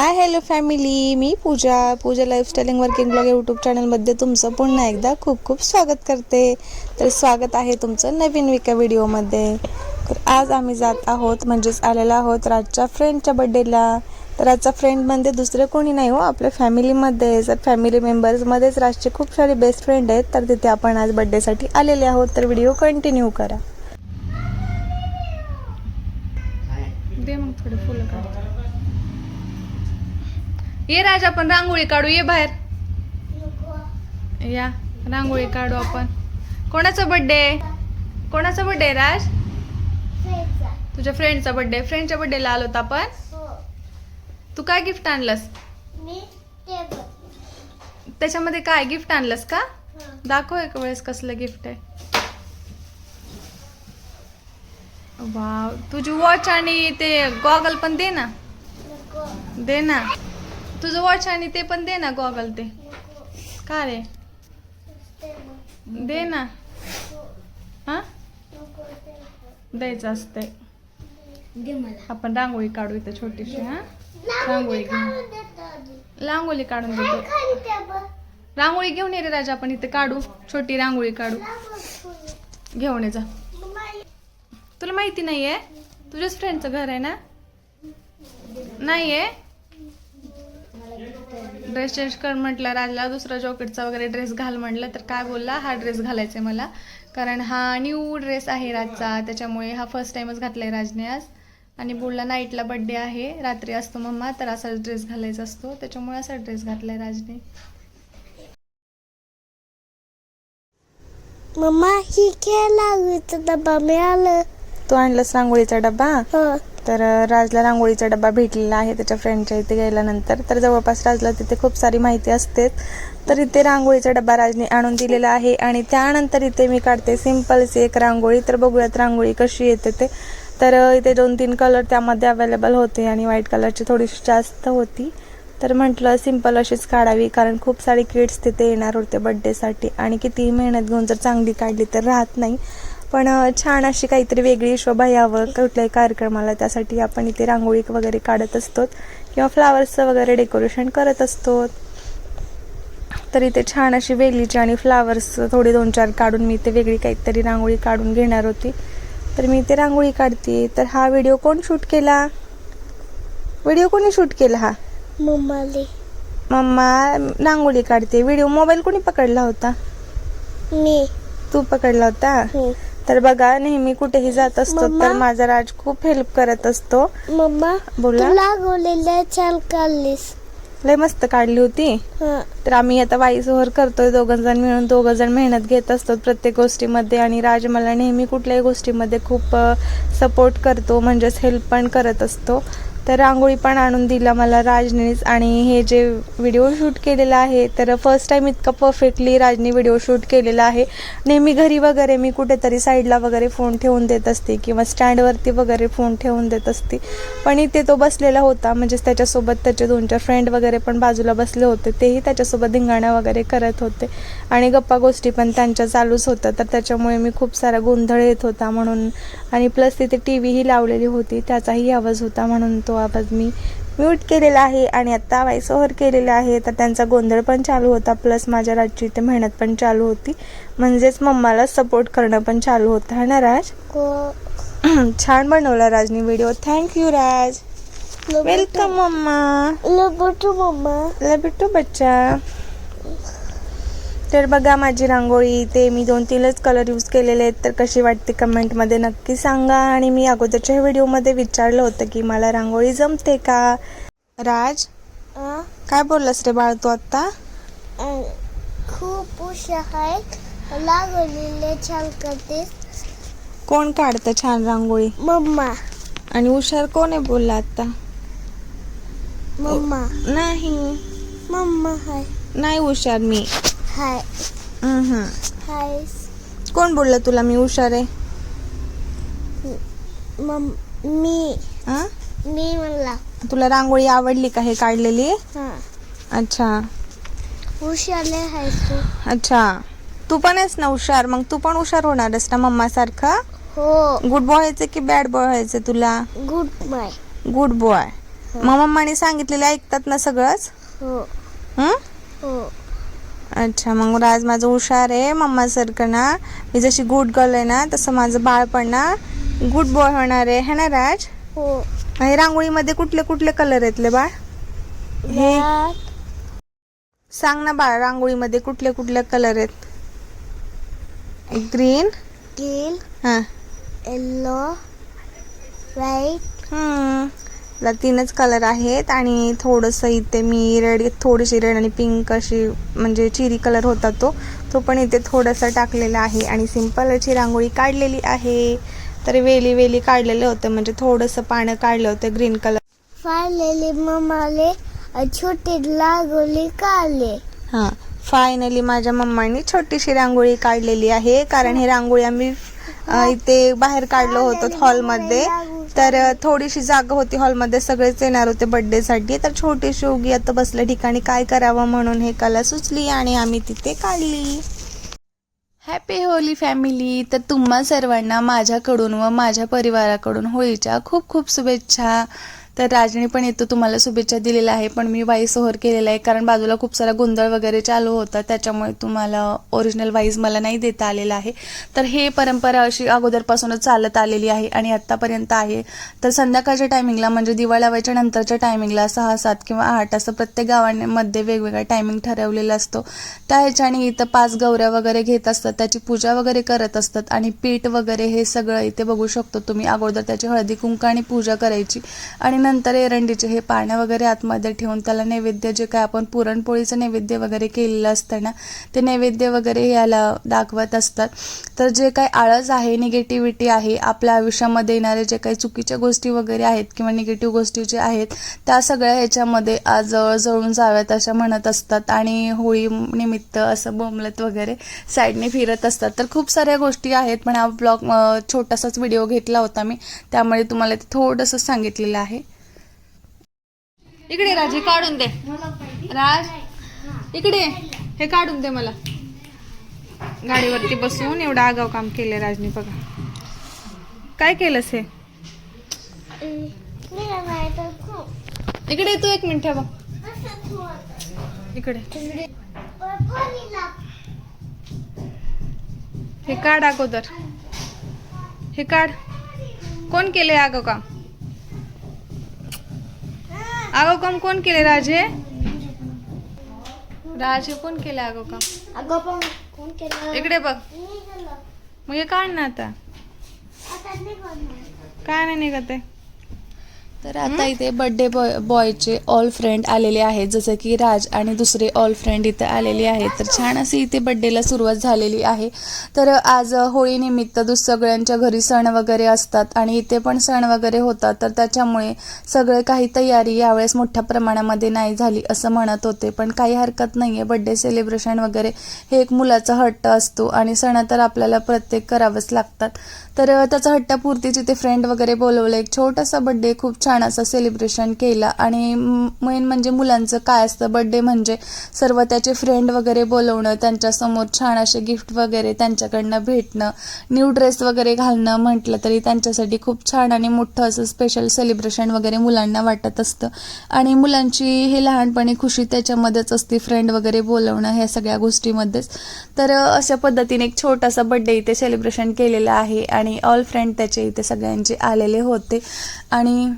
हाय hello family मी Pooja. Pooja lifestyling working blog YouTube चॅनलमध्ये तुमचं पुन्हा एकदा खूप खूप स्वागत करते. तर स्वागत आहे तुमचं नवीन विका व्हिडिओमध्ये तर आज आम्ही जात आहोत म्हणजेच आलेलो आहोत राजच्या फ्रेंडच्या बड्डेला तर राजचा फ्रेंडमध्ये म्हणजे दुसरे कोणी नाही हो आपल्या फॅमिलीमध्ये जर फॅमिली मेंबर्समध्येच राजचे खूप सारे बेस्ट फ्रेंड आहेत. तर तिथे आपण आज बड्डेसाठी आलेले आहोत. तर व्हिडिओ कंटिन्यू करा. दे मग थोडे फुलं काढ. ये राज आपण रांगोळी काढू ये बाहेर. या रांगोळी काढू आपण. कोणाचा बर्थडे कोणाचा बर्थडे राज? तुझ्या फ्रेंडचा बर्थडे फ्रेंडच्या बर्थडेला आलो होतो आपण. तू काय गिफ्ट आणलंस? त्याच्यामध्ये काय गिफ्ट आणलंस का? दाखव एक वेळेस कसलं गिफ्ट आहे. वाव. तुझी वॉच आणि ते गॉगल पण दे ना. दे ना. तुझं वॉच आणि ते पण दे ना गॉगल ते. का रे? दे ना. हा? द्यायचं असतंय. आपण रांगोळी काढू इथं छोटीशी हा? रांगोळी घेऊन रांगोळी काढून देतो. रांगोळी घेऊन ये रे राजा आपण इथे काढू. छोटी रांगोळी काढू. घेऊन ये जा. तुला माहिती नाहीये? तुझ्याच फ्रेंडचं घर आहे ना? नाहीये? ड्रेस चेंज कर म्हटलं राजला दुसरा जॉकेटचा वगैरे ड्रेस घाल म्हटलं तर काय बोलला हा ड्रेस घालायचा आहे मला. कारण हा न्यू ड्रेस आहे राजचा त्याच्यामुळे हा फर्स्ट टाइमच घातलाय राजने आज. आणि बोलला नाईटला बड्डे आहे रात्री असतो मम्मा तर असाच ड्रेस घालायचा असतो. त्याच्यामुळे असा ड्रेस घातलाय राजने. मम्मा ही खेळ लागत डबा मिळालं. तू आणलास रांगोळीचा डबा हं. तर राजला रांगोळीचा डबा भेटलेला आहे त्याच्या फ्रेंडच्या इथे गेल्यानंतर. तर जवळपास राजला तिथे खूप सारी माहिती असते तर इथे रांगोळीचा डबा राजने आणून दिलेला आहे आणि त्यानंतर इथे मी काढते सिम्पलची एक रांगोळी. तर बघूयात रांगोळी कशी येते ते तर इथे दोन तीन कलर त्यामध्ये अवेलेबल होते आणि व्हाईट कलरची थोडीशी जास्त होती. तर म्हटलं सिंपल अशीच काढावी कारण खूप सारे किड्स तिथे येणार होते बड्डेसाठी आणि कितीही मेहनत घेऊन जर चांगली काढली तर राहत नाही. पण छान अशी काहीतरी वेगळी शोभा यावं कुठल्याही कार्यक्रमाला. त्यासाठी आपण इथे रांगोळी वगैरे काढत असतो किंवा फ्लावर्सचं वगैरे डेकोरेशन करत असतो तर इथे छान अशी वेलीची आणि फ्लावर्स थोडी दोन चार काढून मी इथे वेगळी काहीतरी रांगोळी काढून घेणार होती. तर मी इथे रांगोळी काढते. तर हा व्हिडिओ कोण शूट केला? व्हिडिओ कोणी शूट केला हा? मम्माले. मम्मा रांगोळी काढते. व्हिडिओ मोबाईल कोणी पकडला होता? मी. तू पकडला होता? हं. तर बघा नेहमी कुठेही जात असतो? तर माझा राज खूप हेल्प करत असतो मम्मा बोला. छान काढलीस लय मस्त काढली होती. तर आम्ही आता वाईस ओव्हर करतोय दोघं जण मिळून दोघं जण मेहनत घेत असतो प्रत्येक गोष्टीमध्ये आणि राज मला नेहमी कुठल्याही गोष्टीमध्ये खूप सपोर्ट करतो म्हणजेच हेल्प पण करत असतो तर रांगोळी पण आणून दिला मला राजनीच आणि हे जे व्हिडिओ शूट केलेलं आहे तर फर्स्ट टाईम इतका परफेक्टली राजनी व्हिडिओ शूट केलेला आहे. नेहमी घरी वगैरे मी कुठेतरी साईडला वगैरे फोन ठेवून देत असते किंवा स्टँडवरती वगैरे फोन ठेवून देत असते. पण इथे तो बसलेला होता म्हणजेच त्याच्यासोबत त्याचे दोन चार फ्रेंड वगैरे पण बाजूला बसले होते. तेही त्याच्यासोबत धिंगाणा वगैरे करत होते. आणि गप्पा गोष्टी पण त्यांच्या चालूच होत्या. तर त्याच्यामुळे मी खूप सारा गोंधळ येत होता म्हणून. आणि प्लस तिथे टी व्हीही लावलेली होती त्याचाही आवाज होता म्हणून तो आवाज मी म्यूट केलेला आहे आणि आत्ता व्हाईस ओव्हर केलेला आहे. तर त्यांचा गोंधळ पण चालू होता. प्लस माझ्या राजची इथे मेहनत पण चालू होती. म्हणजेच मम्माला सपोर्ट करणं पण चालू होतं. है ना राज? को- छान बनवला राजनी व्हिडिओ थँक्यू राज. लो वेलकम मम्मा. लो बोटू मम्मा. बिट्टू बच्चा. तर बघा माझी रांगोळी. ते मी दोन तीनच कलर यूज केलेले आहेत. तर कशी वाटते कमेंटमध्ये नक्की सांगा. आणि मी अगोदरच्या व्हिडिओमध्ये विचारलं होतं की मला रांगोळी जमते का? राज? काय बोललास रे बाळ तू आत्ता? खूप हुशार छान करतेस. कोण काढतं छान रांगोळी? मम्मा. आणि हुशार कोण आहे बोलला आता मम्मा. नाही. Mumma hi. नाही हुशार मी. हाय. हाय. कोण बोललं तुला? मी हुशार आहे मम मी. हा? मी म्हणला. तुला रांगोळी आवडली का हे काढलेली? हा. अच्छा. हुशारले हाय तू. अच्छा. तू पण आहेस ना हुशार मग तू पण हुशार होणारस ना मम्मा सारखा हो. गुड बॉय व्हायचं की बॅड बॉय व्हायचं तुला? गुड बाय गुड बॉय मग मम्माने सांगितलेलं ऐकतात ना सगळंच? हो. हं? हो. अच्छा मग राज माझं हुशार आहे मम्मासारखं ना. मी जशी गुड गर्ल आहे ना तसं माझं बाळ पण ना गुड बॉय होणार आहे. है ना राज? हो. हे रांगोळीमध्ये कुठले कुठले कलर आहेत ले बाळ? हे सांग ना बाळ रांगोळीमध्ये कुठले कुठले कलर आहेत? ग्रीन ग्रीन हां. येल्लो व्हाईट हम्म. ला तीनच कलर आहेत आणि थोडंसं इथे मी रेड थोडीशी रेड आणि पिंक अशी म्हणजे चिरी कलर होता तो. तो पण इथे थोडासा टाकलेला आहे आणि सिंपल अशी रांगोळी काढलेली आहे. तर वेली वेली काढलेले होते म्हणजे थोडंसं पानं काढलं होतं ग्रीन कलर फाळलेले मम्माले छोटे लागोली काढले. हां फायनली माझ्या मम्मानी छोटीशी रांगोळी काढलेली आहे कारण हे रांगोळी आम्ही इथे बाहेर काढलं होतं हॉलमध्ये. तर थोडीशी जागा होती हॉलमध्ये सगळेच येणार होते बर्थडेसाठी. तर छोटीशी उगी आता बसल्या ठिकाणी काय करावं म्हणून हे कला सुचली आणि आम्ही तिथे काढली. हॅपी होली फॅमिली तर तुम्हा सर्वांना माझ्याकडून व माझ्या परिवाराकडून होळीच्या खूप खूप शुभेच्छा. तर राजने पण येतो तुम्हाला शुभेच्छा दिलेल्या आहे पण मी वाईस ओहर केलेला आहे कारण बाजूला खूप सारा गोंधळ वगैरे चालू होता त्याच्यामुळे तुम्हाला ओरिजिनल वाईज मला नाही देता आलेला आहे. तर हे परंपरा अशी अगोदरपासूनच चालत आलेली आहे आणि आत्तापर्यंत आहे. तर संध्याकाळच्या टायमिंगला म्हणजे दिवाळी लावायच्या नंतरच्या टायमिंगला सहा सात किंवा आठ असं प्रत्येक गावांमध्ये वेगवेगळा टायमिंग ठरवलेला असतो. त्या ह्याच्याने इथं पाच गौऱ्या वगैरे घेत असतात त्याची पूजा वगैरे करत असतात आणि पीठ वगैरे हे सगळं इथे बघू शकतो तुम्ही. अगोदर त्याची हळदी कुंक आणि पूजा करायची. आणि नंतर एरंडीचे हे पानं वगैरे आतमध्ये ठेवून त्याला नैवेद्य जे काय आपण पुरणपोळीचं नैवेद्य वगैरे केलेलं असतं ना ते नैवेद्य वगैरे याला दाखवत असतात. तर जे काही आळस आहे निगेटिव्हिटी आहे आपल्या आयुष्यामध्ये येणारे जे काही चुकीच्या गोष्टी वगैरे आहेत किंवा निगेटिव्ह गोष्टी ज्या आहेत त्या सगळ्या ह्याच्यामध्ये आज जळून जाव्यात अशा म्हणत असतात. आणि होळी निमित्त असं बोमलत वगैरे साईडने फिरत असतात. तर खूप साऱ्या गोष्टी आहेत पण हा ब्लॉग छोटासाच व्हिडिओ घेतला होता मी त्यामुळे तुम्हाला ते थोडंसं सांगितलेलं आहे. इकडे राज हे काढून दे. राज इकडे. हे काढून दे मला. गाडीवरती बसून एवढं आगाव काम केलं राजने बघा. काय केलंस हे? इकडे तू एक मिनिट ठेवा. इकडे. हे काढ अगोदर. हे काढ. कोण केले आगाव काम? आगाव काम कोण केले राजे? राज कोण केलं आगाव काम? अगं पण कोण केलं? इकडे बघ. मी केलं. मग हे काढ ना आता. आता नाही करणार. काय नाही निघत आहे? तर आता इथे बर्थडे बॉय बॉयचे ऑल फ्रेंड आलेले आहेत. जसं की राज आणि दुसरे ऑल फ्रेंड इथे आलेले आहेत. तर छान अशी इथे बर्थडेला सुरुवात झालेली आहे. तर आज होळीनिमित्त दुस सगळ्यांच्या घरी सण वगैरे असतात आणि इथे पण सण वगैरे होतात. तर त्याच्यामुळे सगळे काही तयारी यावेळेस मोठ्या प्रमाणामध्ये नाही झाली असं म्हणत होते. पण काही हरकत नाही आहे बड्डे सेलिब्रेशन वगैरे हे एक मुलाचा हट्ट असतो आणि सण तर आपल्याला प्रत्येक करावंच लागतात. तर त्याचा हट्टापूर्तीच ते फ्रेंड वगैरे बोलवलं. एक छोटासा बड्डे खूप छान असं सेलिब्रेशन केला. आणि मेन म्हणजे मुलांचं काय असतं बड्डे म्हणजे सर्व त्याचे फ्रेंड वगैरे बोलवणं त्यांच्यासमोर छान असे गिफ्ट वगैरे त्यांच्याकडनं भेटणं न्यू ड्रेस वगैरे घालणं म्हटलं तरी त्यांच्यासाठी खूप छान आणि मोठं असं स्पेशल सेलिब्रेशन वगैरे मुलांना वाटत असतं. आणि मुलांची हे लहानपणी खुशी त्याच्यामध्येच असते फ्रेंड वगैरे बोलवणं ह्या सगळ्या गोष्टीमध्येच. तर अशा पद्धतीने एक छोटासा बड्डे इथे सेलिब्रेशन केलेलं आहे. आणि ऑल फ्रेंड त्याचे इथे सगळ्यांचे आलेले होते. आणि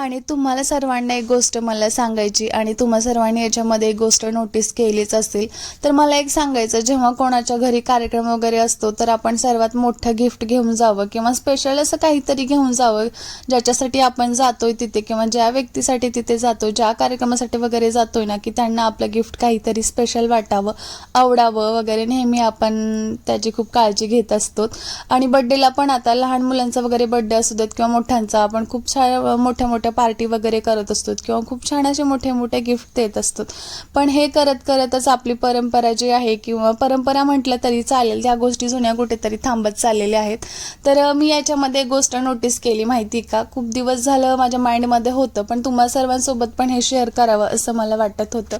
आणि तुम्हाला सर्वांना एक गोष्ट मला सांगायची आणि तुम्हा सर्वांनी याच्यामध्ये एक गोष्ट नोटीस केलीच असेल तर मला एक सांगायचं जेव्हा कोणाच्या घरी कार्यक्रम वगैरे असतो तर आपण सर्वात मोठं गिफ्ट घेऊन जावं किंवा स्पेशल असं काहीतरी घेऊन जावं ज्याच्यासाठी आपण जातोय तिथे किंवा ज्या व्यक्तीसाठी तिथे जातो ज्या कार्यक्रमासाठी वगैरे जातोय ना की त्यांना आपलं गिफ्ट काहीतरी स्पेशल वाटावं आवडावं वगैरे नेहमी आपण त्याची खूप काळजी घेत असतो. आणि बड्डेला पण आता लहान मुलांचा वगैरे बड्डे असू देत किंवा मोठ्यांचा आपण खूप छान मोठ्या मोठ्या पार्टी वगैरे करत असतो किंवा खूप छान असे मोठे मोठे गिफ्ट देत असतो पण हे करत करतच आपली परंपरा जी आहे किंवा परंपरा म्हटलं तरी चालेल त्या गोष्टी जुन्या कुठेतरी थांबत चाललेल्या आहेत. तर मी याच्यामध्ये एक गोष्ट नोटीस केली माहिती का? खूप दिवस झालं माझ्या माइंडमध्ये होतं पण तुम्हा सर्वांसोबत पण हे शेअर करावं असं मला वाटत होतं.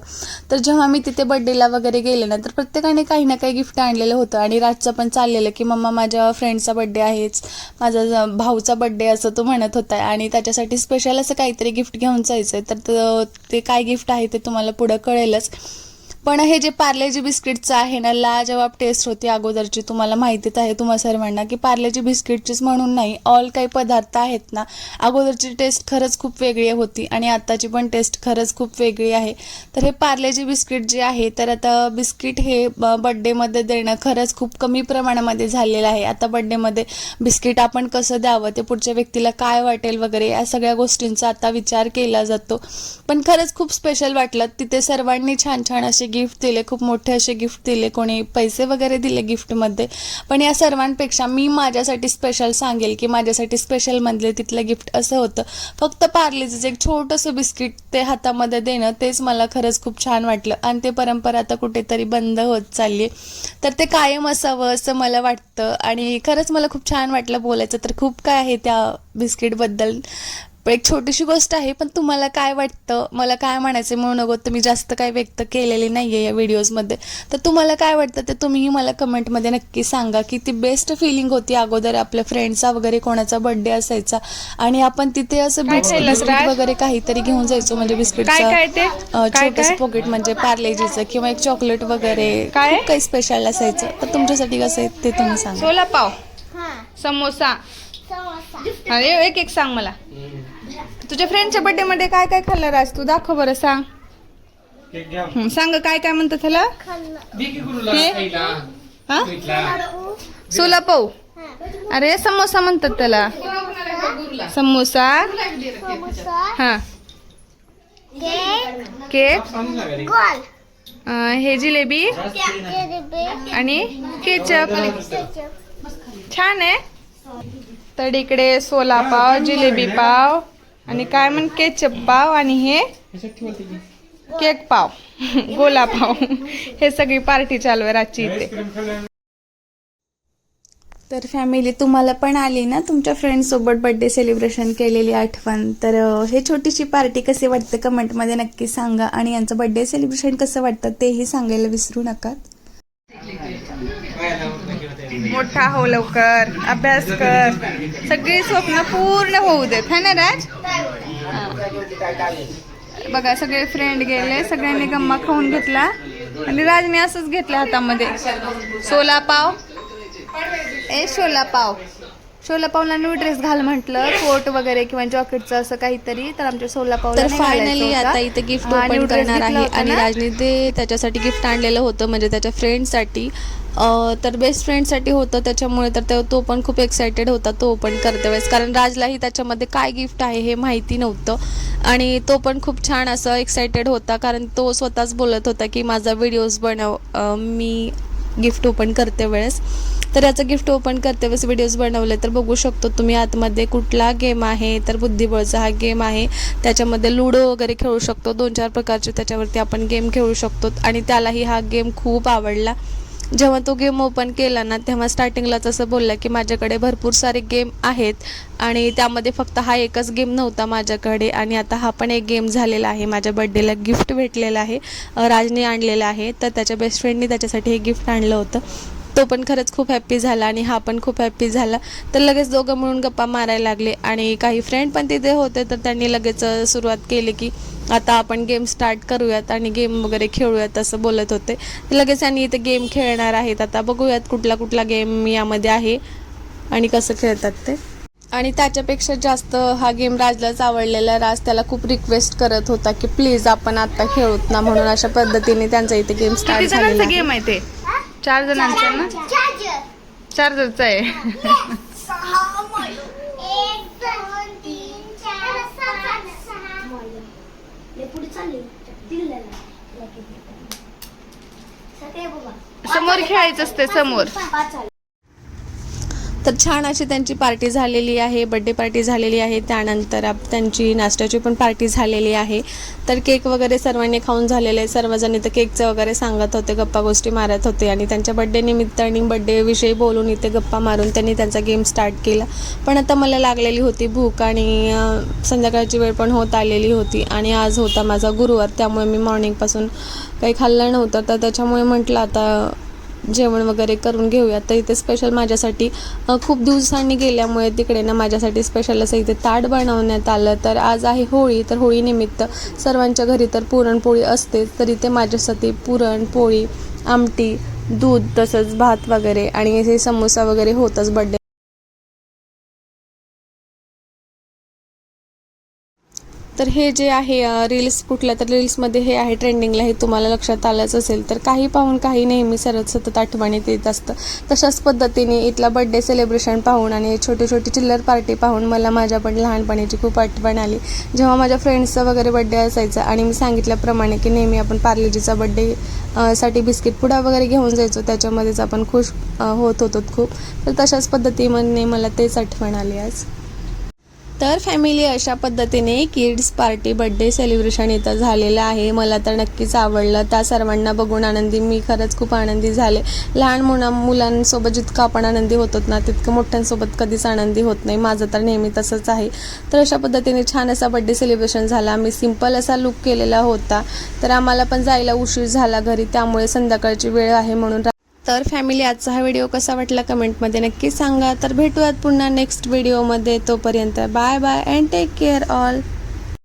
तर जेव्हा मी तिथे बड्डेला वगैरे गेले ना तर प्रत्येकाने काही ना काही गिफ्ट आणलेलं होतं आणि रातचं पण चाललेलं की मम्मा माझ्या फ्रेंडचा बड्डे आहेच माझा भाऊचा बड्डे असं तो म्हणत होता आणि त्याच्यासाठी स्पेशल स्पेशल असं काहीतरी गिफ्ट घेऊन जायचं आहे तर ते काय गिफ्ट आहे ते तुम्हाला पुढं कळेलच. पण हे जे पार्लेजी बिस्किटचं आहे ना लाजवाब टेस्ट होती अगोदरची. तुम्हाला माहितीच आहे तुम्हा सर्वांना की पार्लेजी बिस्किटचीच म्हणून नाही ऑल काही पदार्थ आहेत ना अगोदरची टेस्ट खरंच खूप वेगळी होती आणि आत्ताची पण टेस्ट खरंच खूप वेगळी आहे. तर हे पार्लेजी बिस्किट जे आहे तर आता बिस्किट हे ब- बड्डेमध्ये देणं खरंच खूप कमी प्रमाणामध्ये झालेलं आहे. आता बड्डेमध्ये बिस्किट आपण कसं द्यावं ते पुढच्या व्यक्तीला काय वाटेल वगैरे या सगळ्या गोष्टींचा आता विचार केला जातो. पण खरंच खूप स्पेशल वाटलं तिथे सर्वांनी छान छान असे गिफ्ट दिले खूप मोठे असे गिफ्ट दिले कोणी पैसे वगैरे दिले गिफ्टमध्ये पण या सर्वांपेक्षा मी माझ्यासाठी स्पेशल सांगेल की माझ्यासाठी स्पेशल म्हणले तिथलं गिफ्ट असं होतं. फक्त पार्लेचं एक छोटंसं बिस्किट ते हातामध्ये देणं तेच मला खरंच खूप छान वाटलं. आणि ते परंपरा आता कुठेतरी बंद होत चालली तर ते कायम असावं असं मला वाटतं. आणि खरंच मला खूप छान वाटलं बोलायचं. तर खूप काय आहे त्या बिस्किटबद्दल? पण एक छोटीशी गोष्ट आहे पण तुम्हाला काय वाटतं? मला काय म्हणायचं म्हणून नको तर मी जास्त काय व्यक्त केलेली नाही आहे या व्हिडिओजमध्ये. तर तुम्हाला काय वाटतं ते तुम्हीही मला कमेंटमध्ये नक्की सांगा की ती बेस्ट फिलिंग होती अगोदर आपल्या फ्रेंडचा वगैरे कोणाचा बर्थडे असायचा आणि आपण तिथे असं बिस्किट? वगैरे काहीतरी घेऊन जायचो म्हणजे काय काय ते? बिस्किटचं छोटंसं पॉकेट म्हणजे पार्लेजीचं किंवा एक चॉकलेट वगैरे काय? खूप काही स्पेशल असायचं. तर तुमच्यासाठी कसं आहे ते तुम्ही सांगा. सोला पाव हा. समोसा. समोसा. अरे एक एक सांग मला. तुझ्या फ्रेंडच्या बर्थडे मध्ये काय काय खाल्लं राज? तू दाखव बरं सांग. हं, सांग काय काय म्हणतात त्याला? हे? हा? सोला पाव अरे समोसा म्हणतात त्याला. समोसा. हा. केक केक गोल अं, हे जिलेबी. आणि केचप. छान आहे. तर इकडे सोला पाव जिलेबी पाव. आणि काय म्हण केचप पाव आणि हे केक पाव गोला पाव. हे सगळी पार्टी चालू आहे रातची इथे. तर फॅमिली तुम्हाला पण आली ना? तुमच्या फ्रेंडसोबत बर्थडे सेलिब्रेशन केलेली आठवण. तर हे छोटीशी पार्टी कशी वाटते? कमेंटमध्ये नक्की सांगा. आणि यांचं बर्थडे सेलिब्रेशन कसं वाटतं? तेही सांगायला विसरू नका. मोठा हो लवकर अभ्यास कर. सगळी स्वप्न पूर्ण होऊ देत है ना राज. बघा सगळे फ्रेंड गेले सगळ्यांनी गम्मा खाऊन घेतला. आणि राजने असंच घेतलं हातामध्ये. सोला पाव. ए शोला पाव. शोला पावला न्यू ड्रेस घाल म्हटलं. कोट वगैरे किंवा जॉकेटचं असं काहीतरी तर आमच्या सोला पावला तर फायनली. आता इथे गिफ्ट ओपन करणार आहे. आणि? राजने ते त्याच्यासाठी गिफ्ट आणलेलं होतं म्हणजे त्याच्या फ्रेंडसाठी तर बेस्ट फ्रेंडसाठी होतं त्याच्यामुळे तर तो- तो पण खूप एक्सायटेड होता तो ओपन करते वेळेस. कारण राजलाही त्याच्यामध्ये काय गिफ्ट आहे हे माहिती नव्हतं. आणि तो पण खूप छान असं एक्सायटेड होता कारण तो स्वतःच बोलत होता की माझा व्हिडिओज बनव मी गिफ्ट ओपन करते वेळेस. तर याचं गिफ्ट ओपन करते वेळेस व्हिडिओज बनवले तर बघू शकतो तुम्ही आतमध्ये कुठला गेम आहे तर बुद्धिबळचा हा गेम आहे. त्याच्यामध्ये लुडो वगैरे खेळू शकतो दोन चार प्रकारचे त्याच्यावरती आपण गेम खेळू शकतो. आणि त्यालाही हा गेम खूप आवडला. जेव्हा तो गेम ओपन केला ना तेव्हा स्टार्टिंगलाच असं बोलला की माझ्याकडे भरपूर सारे गेम आहेत आणि त्यामध्ये फक्त हा एकच गेम नव्हता माझ्याकडे आणि आता हा पण एक गेम झालेला आहे. माझ्या बड्डेला गिफ्ट भेटलेला आहे. राजने आणलेला आहे. तर त्याच्या बेस्ट फ्रेंडनी त्याच्यासाठी हे गिफ्ट आणलं होतं. तो पण खरंच खूप हॅप्पी झाला आणि हा पण खूप हॅप्पी झाला. तर लगेच दोघं मिळून गप्पा मारायला लागले आणि काही फ्रेंड पण तिथे होते तर त्यांनी लगेच सुरुवात केली की आता आपण गेम स्टार्ट करूयात आणि गेम वगैरे खेळूयात असं बोलत होते. लगेच यांनी इथे गेम खेळणार आहेत. आता बघूयात कुठला कुठला गेम यामध्ये आहे आणि कसं खेळतात ते. आणि त्याच्यापेक्षा जास्त हा गेम राजलाच आवडलेला राज त्याला खूप रिक्वेस्ट करत होता की प्लीज आपण आता खेळूत ना म्हणून अशा पद्धतीने त्यांचा इथे गेम स्टार्ट झालेला. गेम आहे ते? चार जणांचा ना? चार्जर चार जणचा आहे एक दोन तीन चार सहा सहा पुढे चालले सगळे बाबा समोर खेळायचं असते समोर. तर छान अशी त्यांची पार्टी झालेली आहे बड्डे पार्टी झालेली आहे त्यानंतर आप त्यांची नाश्त्याची पण पार्टी झालेली आहे. तर केक वगैरे सर्वांनी खाऊन झालेले आहे सर्वजण इथं केकचं वगैरे सांगत होते गप्पा गोष्टी मारत होते आणि त्यांच्या बड्डे निमित्त आणि बड्डेविषयी बोलून इथे गप्पा मारून त्यांनी त्यांचा गेम स्टार्ट केला. पण आता मला लागलेली होती भूक आणि संध्याकाळची वेळ पण होत आलेली होती आणि आज होता माझा गुरुवार त्यामुळे मी मॉर्निंगपासून काही खाल्लं नव्हतं. तर त्याच्यामुळे म्हटलं आता जेवण वगैरे करून घेऊया तर इथे स्पेशल माझ्यासाठी खूप दिवसांनी गेल्यामुळे तिकडे ना माझ्यासाठी स्पेशल असं इथे ताट बनवण्यात आलं. तर आज आहे होळी तर होळीनिमित्त सर्वांच्या घरी तर पुरणपोळी असते तर इथे माझ्यासाठी पुरणपोळी आमटी दूध तसंच भात वगैरे आणि इथे समोसा वगैरे होतच बड्डे तर हे जे आहे रील्स कुठल्या तर रील्समध्ये हे आहे ट्रेंडिंगला हे तुम्हाला लक्षात आलंच असेल. तर काही पाहून काही नेहमी सरत सतत आठवणीत येत असतं. तशाच पद्धतीने इथला बड्डे सेलिब्रेशन पाहून आणि छोटी छोटी चिल्लर पार्टी पाहून मला माझ्या पण लहानपणीची खूप आठवण आली. जेव्हा माझ्या फ्रेंड्सचा वगैरे बड्डे असायचा आणि मी सांगितल्याप्रमाणे की नेहमी आपण पार्लेजीचा बड्डे साठी बिस्किट पुडा वगैरे घेऊन जायचो त्याच्यामध्येच आपण खुश होत होतो खूप. तर तशाच पद्धतीने मला तेच आठवण आली आज. तर फॅमिली अशा पद्धतीने किड्स पार्टी बड्डे सेलिब्रेशन इथं झालेलं आहे. मला तर नक्कीच आवडलं. त्या सर्वांना बघून आनंदी मी खरंच खूप आनंदी झाले. लहान मुला मुलांसोबत जितकं आपण आनंदी होतो ना तितकं मोठ्यांसोबत कधीच आनंदी होत नाही. माझं तर नेहमी तसंच आहे. तर अशा पद्धतीने छान असा बड्डे सेलिब्रेशन झाला. आम्ही सिंपल असा लुक केलेला होता. तर आम्हाला पण जायला उशीर झाला घरी. त्यामुळे संध्याकाळची वेळ आहे म्हणून तर फॅमिली आजचा हा व्हिडिओ कसा वाटला कमेंटमध्ये नक्की सांगा. तर भेटूयात पुन्हा नेक्स्ट व्हिडिओमध्ये तोपर्यंत bye bye and take care all